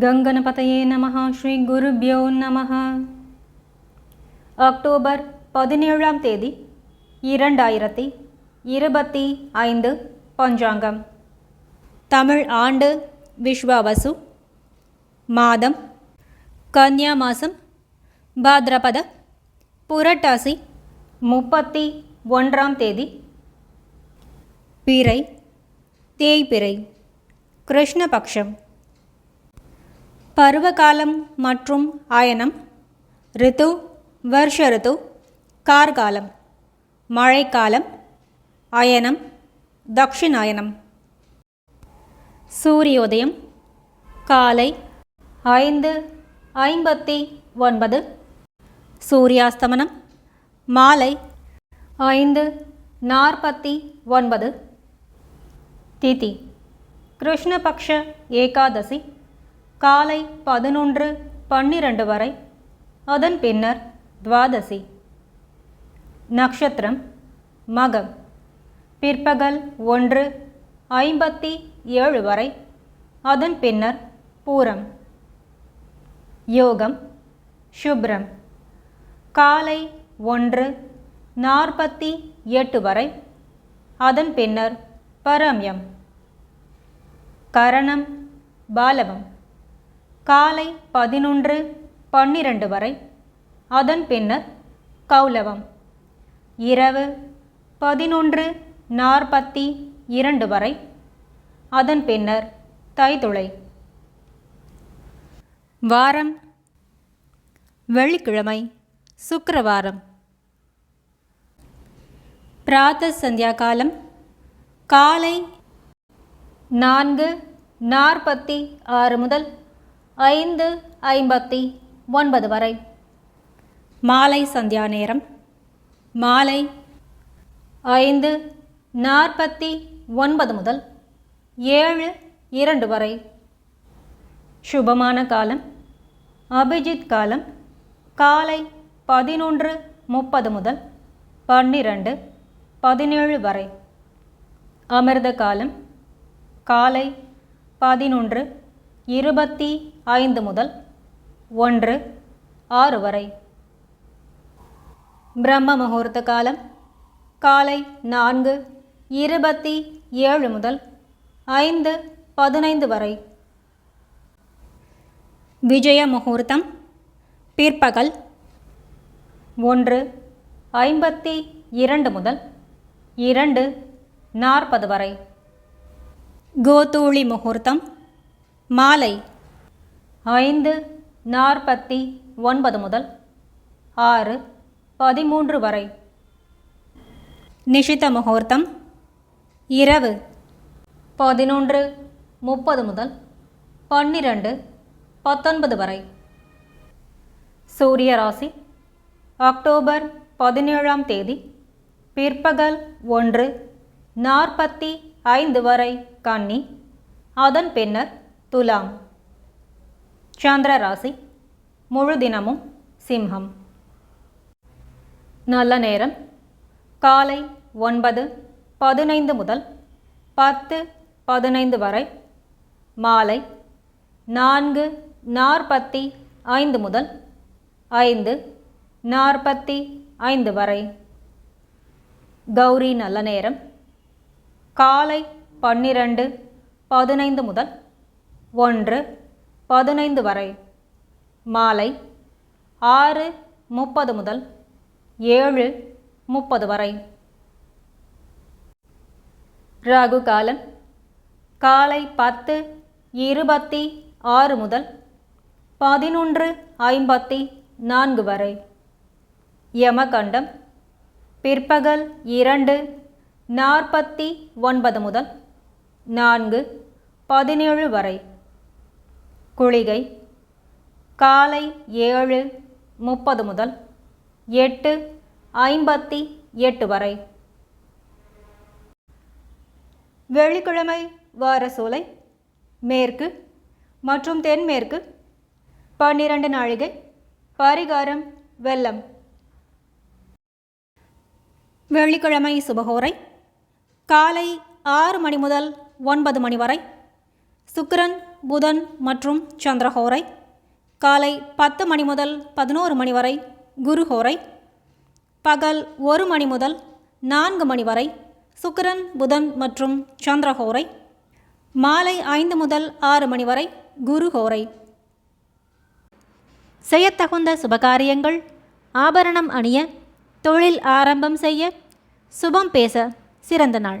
கங்கணபதையே நம ஸ்ரீ குருபியோ நம அக்டோபர் பதினேழாம் தேதி இரண்டாயிரத்தி இருபத்தி ஐந்து பஞ்சாங்கம். தமிழ் ஆண்டு விஸ்வாவசு மாதம் கன்யா மாதம் பாத்ரபத புரட்டாசி முப்பத்தி ஒன்றாம் தேதி. பிறை தேய்பிறை கிருஷ்ணபக்ஷம். பருவகாலம் மற்றும் அயனம் ரித்து வருஷ ரித்து கார்காலம் மழைக்காலம் அயனம் தக்ஷிணாயனம். சூரியோதயம் காலை ஐந்து ஐம்பத்தி ஒன்பது. சூரியாஸ்தமனம் மாலை ஐந்து நாற்பத்தி ஒன்பது. திதி கிருஷ்ணபக்ஷ ஏகாதசி. காலை பதினொன்று பன்னிரண்டு வரை. அதன் பின்னர் துவாதசி. நக்ஷத்திரம் மகம். பிற்பகல் ஒன்று ஐம்பத்தி ஏழு வரை. அதன் பின்னர் பூரம். யோகம் சுப்ரம். காலை ஒன்று நாற்பத்தி எட்டு வரை. அதன் பின்னர் பரம்யம். கரணம் பாலவம். காலை பதினொன்று பன்னிரண்டு வரை. அதன் பின்னர் கௌலவம். இரவு பதினொன்று நாற்பத்தி இரண்டு வரை. அதன் பின்னர் தைதுளை. வாரம் வெள்ளிக்கிழமை சுக்கரவாரம். பிராத்த சந்தியா காலம் காலை நான்கு நாற்பத்தி ஆறு முதல் ஐந்து ஐம்பத்தி ஒன்பது வரை. மாலை சந்தியா நேரம். மாலை ஐந்து நாற்பத்தி ஒன்பது முதல் ஏழு இரண்டு வரை. சுபமான காலம். அபிஜித் காலம். காலை பதினொன்று முப்பது முதல் பன்னிரண்டு பதினேழு வரை. அமிர்த காலம். காலை பதினொன்று இருபத்தி ஐந்து முதல் ஒன்று ஆறு வரை. பிரம்ம முகூர்த்த காலம் காலை நான்கு இருபத்தி ஏழு முதல் ஐந்து பதினைந்து வரை. விஜய முகூர்த்தம் பிற்பகல் ஒன்று ஐம்பத்தி இரண்டு முதல் இரண்டு நாற்பது வரை. கோதூளி முகூர்த்தம் மாலை ஐந்து நாற்பத்தி ஒன்பது முதல் ஆறு பதிமூன்று வரை. நிஷித முகூர்த்தம் இரவு பதினொன்று முப்பது முதல் பன்னிரண்டு பத்தொன்பது வரை. சூரிய ராசி அக்டோபர் பதினேழாம் தேதி பிற்பகல் ஒன்று நாற்பத்தி ஐந்து வரை. கன்னி அதன் பின்னர் துலாம். சந்திர ராசி முழு தினமும் சிம்ஹம். நல்ல நேரம். காலை ஒன்பது பதினைந்து முதல் பத்து பதினைந்து வரை. மாலை நான்கு நாற்பத்தி ஐந்து முதல் ஐந்து நாற்பத்தி ஐந்து வரை. கௌரி நல்ல நேரம். காலை பன்னிரண்டு பதினைந்து முதல் ஒன்று பதினைந்து வரை. மாலை ஆறு முப்பது முதல் ஏழு முப்பது வரை. ராகு காலம் காலை பத்து இருபத்தி ஆறு முதல் பதினொன்று ஐம்பத்தி நான்கு வரை. யமகண்டம் பிற்பகல் இரண்டு நாற்பத்தி ஒன்பது முதல் நான்கு பதினேழு வரை. குளிகை. காலை ஏழு முப்பது முதல் எட்டு ஐம்பத்தி எட்டு வரை. வெள்ளிக்கிழமை வார சூலை மேற்கு மற்றும் தென்மேற்கு பன்னிரண்டு நாழிகை பரிகாரம் வெள்ளம். வெள்ளிக்கிழமை சுபகோரை காலை ஆறு மணி முதல் ஒன்பது மணி வரை. சுக்கரன் புதன் மற்றும் சந்திரஹோரை காலை பத்து மணி முதல் பதினோரு மணி வரை குருஹோரை பகல் ஒரு மணி முதல் நான்கு மணி வரை சுக்கரன் புதன் மற்றும் சந்திரஹோரை மாலை ஐந்து முதல் ஆறு மணி வரை குருஹோரை செய்யத்தகுந்த சுபகாரியங்கள் ஆபரணம் அணிய தொழில் ஆரம்பம் செய்ய சுபம் பேச சிறந்த நாள்.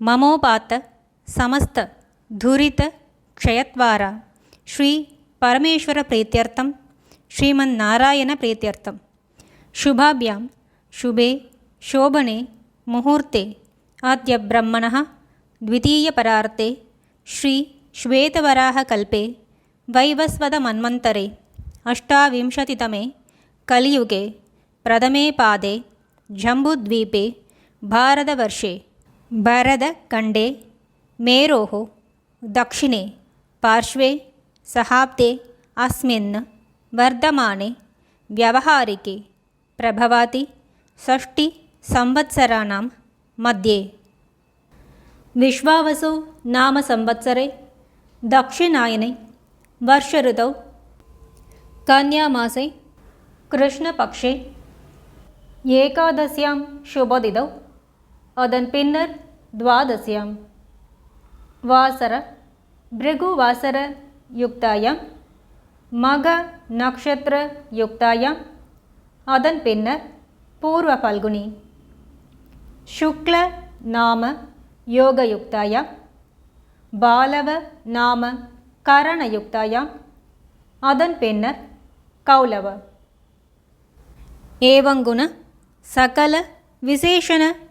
ममोपात समस्त धुरित क्षयत्वार। समस्तधुरितक्षयत्वारा श्रीपरमेश्वरप्रीत्यर्थं श्रीमन्नारायणप्रीत्यर्थं शुभाभ्यां शुभे शोभने मुहूर्ते। अद्य ब्रह्मणः द्वितीयपरार्ते श्रीश्वेतवराहकल्पे वैवस्वदमन्मन्तरे अष्टाविंशतितमे कलियुगे। प्रथमे पादे। जम्बुद्वीपे भारतवर्षे। भरतखण्डे मेरोः दक्षिणे पार्श्वे सहाब्दे अस्मिन् वर्धमाने व्यवहारिके प्रभवति षष्टिसंवत्सराणां मध्ये। विश्वावसु नाम संवत्सरे दक्षिणायने वर्षऋतौ कन्यामासे कृष्णपक्षे एकादश्यां शुभदिदौ அதன் பின்னர் துவாதசியம். வாசர பிருகுவாசர யுக்தாயம். மக நக்ஷத்திர யுக்தாயம். அதன் பின்னர் பூர்வ பல்குனி. சுக்ல நாம யோகயுக்தாயாம் பாலவ நாம கரணயுக்தாயாம் அதன் பின்னர் கௌலவ. ஏவங்குண சகல விசேஷண